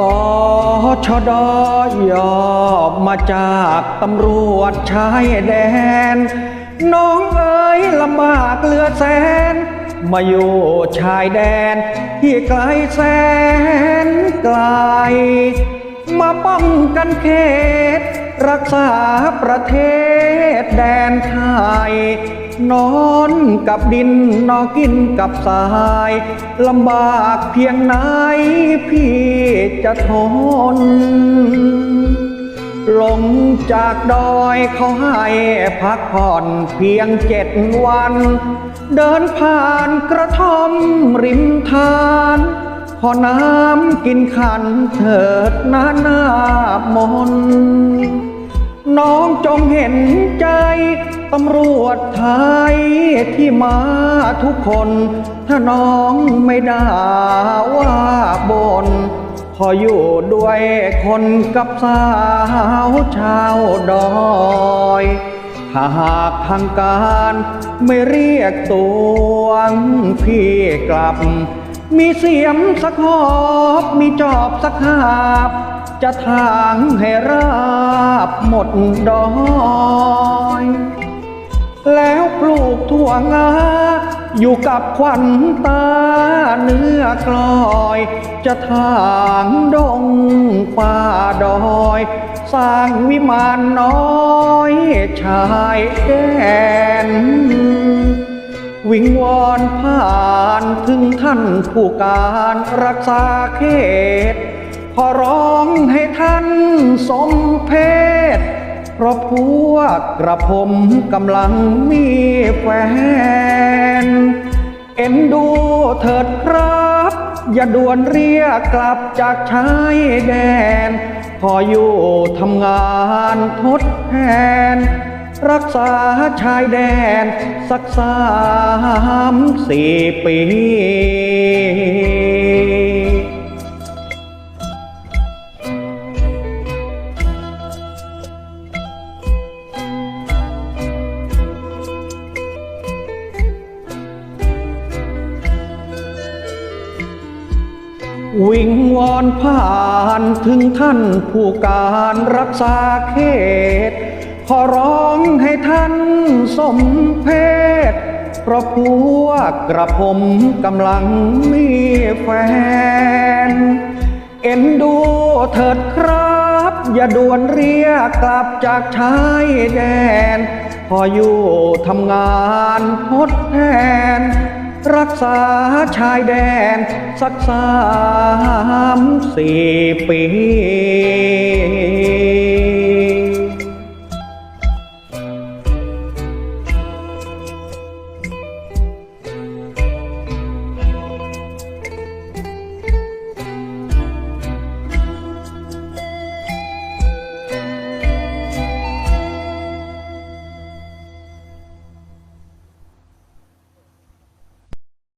ต่อชดอยอบมาจากตำรวจชายแดน น้องเอ๋ยลำบากเลือแสน มาอยู่ชายแดน ที่ไกลแสนไกล มาป้องกันเขต รักษาประเทศ แดนไทย นอนกับดินนอนกินกับทรายลำบากเพียงไหนพี่จะทน ลงจากดอยเขาให้พักผ่อนเพียงเจ็ดวัน เดินผ่านกระท่อมริมทานขอน้ำกินขันเถิดนาหน้ามนต์ องเห็นใจตำรวจไทยที่มาทุกคน ถ้าน้องไม่ด่าว่าบนพออยู่ด้วยคนกับสาวชาวดอยถ้าหากทางการไม่เรียกตัวพี่กลับ มีเสียมสักหอบ มีจอบสักหาบ จะทางให้ราบหมดดอย แล้วปลูกถั่วงา อยู่กับควันตาเนื้อกลอย จะทางดงป่าดอย สร้างวิมานน้อยชายแดน วิงวอนผ่านถึงท่านผู้การรักษาเขต ขอร้องให้ท่านสมเพศ เพราะพวกกระผมกำลังมีแฟน เอ็นดูเถิดครับ อย่าด่วนเรียกกลับจากชายแดนพออยู่ทำงานทดแทน รักษาชายแดนสักสามสี่ปี วิงวอนผ่านถึงท่านผู้การรักษาเขต ขอร้องให้ท่านสมเพศ เพราะพวกกระผมกำลังมีแฟน เอ็นดูเถิดครับ อย่าด่วนเรียกกลับจากชายแดน พออยู่ทำงานทดแทน รักษาชายแดน สักสามสี่ปี